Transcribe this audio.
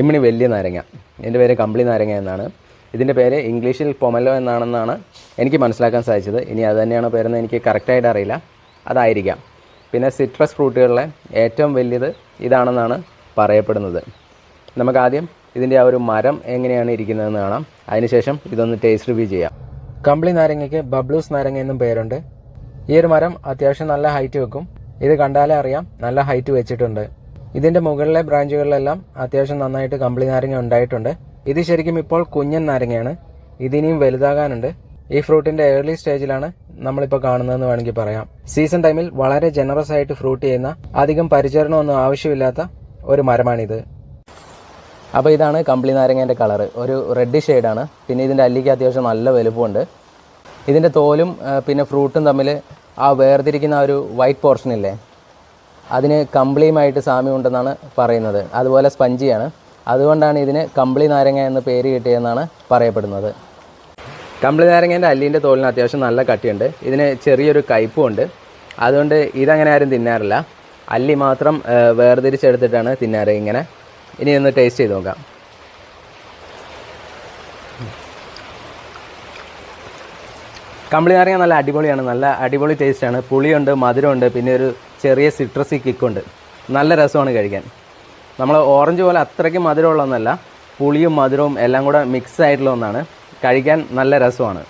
ഇമ്മിണി വലിയ നാരങ്ങ. എന്റെ പേര് കമ്പിളി നാരങ്ങ എന്നാണ്. ഇതിന്റെ പേര് ഇംഗ്ലീഷിൽ പൊമലോ എന്നാണെന്നാണ് എനിക്ക് മനസ്സിലാക്കാൻ സാധിച്ചത്. ഇനി അത് തന്നെയാണോ പേരെന്ന് എനിക്ക് കറക്റ്റായിട്ട് അറിയില്ല. അതായിരിക്കാം. പിന്നെ സിട്രസ് ഫ്രൂട്ടുകളിലെ ഏറ്റവും വലിയത് ഇതാണെന്നാണ് പറയപ്പെടുന്നത്. നമുക്ക് ആദ്യം ഇതിന്റെ ആ ഒരു മരം എങ്ങനെയാണ് ഇരിക്കുന്നതെന്ന് കാണാം. അതിനുശേഷം ഇതൊന്ന് ടേസ്റ്റ് റിവ്യൂ ചെയ്യാം. കമ്പിളി നാരങ്ങയ്ക്ക് ബബ്ലൂസ് നാരങ്ങ എന്നും പേരുണ്ട്. ഈ ഒരു മരം അത്യാവശ്യം നല്ല ഹൈറ്റ് വെക്കും. ഇത് കണ്ടാലേ അറിയാം. നല്ല ഹൈറ്റ് വെച്ചിട്ടുണ്ട്. ഇതിന്റെ മുകളിലെ ബ്രാഞ്ചുകളിലെല്ലാം അത്യാവശ്യം നന്നായിട്ട് കമ്പിളി നാരങ്ങ ഉണ്ടായിട്ടുണ്ട്. ഇത് ശരിക്കും ഇപ്പോൾ കുഞ്ഞൻ നാരങ്ങയാണ്. ഇതിനിയും വലുതാകാനുണ്ട്. ഈ ഫ്രൂട്ടിന്റെ ഏർലി സ്റ്റേജിലാണ് നമ്മളിപ്പോൾ കാണുന്നതെന്ന് വേണമെങ്കിൽ പറയാം. സീസൺ ടൈമിൽ വളരെ ജനറസ് ആയിട്ട് ഫ്രൂട്ട് ചെയ്യുന്ന അധികം പരിചരണമൊന്നും ആവശ്യമില്ലാത്ത ഒരു മരമാണിത്. അപ്പോൾ ഇതാണ് കമ്പിളി നാരങ്ങേന്റെ കളറ് ഒരു റെഡ് ഷെയ്ഡാണ് പിന്നെ ഇതിന്റെ അല്ലിക്ക് അത്യാവശ്യം നല്ല വലുപ്പമുണ്ട്. ഇതിന്റെ തോലും പിന്നെ ഫ്രൂട്ടും തമ്മിൽ ആ വേർതിരിക്കുന്ന ഒരു വൈറ്റ് പോർഷൻ ഇല്ലേ? അതിന് കമ്പിളിയുമായിട്ട് സാമ്യമുണ്ടെന്നാണ് പറയുന്നത്. അതുപോലെ സ്പഞ്ചിയാണ്. അതുകൊണ്ടാണ് ഇതിന് കമ്പിളി നാരങ്ങ എന്ന് പേര് കിട്ടിയെന്നാണ് പറയപ്പെടുന്നത്. കമ്പിളി നാരങ്ങേന്റെ അല്ലിന്റെ തോലിന് അത്യാവശ്യം നല്ല കട്ടിയുണ്ട്. ഇതിന് ചെറിയൊരു കയ്പുമുണ്ട് അതുകൊണ്ട് ഇതങ്ങനെ ആരും തിന്നാറില്ല. അല്ലി മാത്രം വേർതിരിച്ചെടുത്തിട്ടാണ് തിന്നാറ് ഇങ്ങനെ. ഇനി ഒന്ന് ടേസ്റ്റ് ചെയ്ത് നോക്കാം. കമ്പിളി നാരങ്ങ നല്ല അടിപൊളിയാണ്. നല്ല അടിപൊളി ടേസ്റ്റാണ് പുളിയുണ്ട് മധുരമുണ്ട് പിന്നെ ഒരു ചെറിയ സിട്രസി കിക്കുണ്ട് നല്ല രസമാണ് കഴിക്കാൻ. നമ്മൾ ഓറഞ്ച് പോലെ അത്രയ്ക്ക് മധുരമുള്ള ഒന്നല്ല പുളിയും മധുരവും എല്ലാം കൂടെ മിക്സ് ആയിട്ടുള്ള ഒന്നാണ്. കഴിക്കാൻ നല്ല രസമാണ്.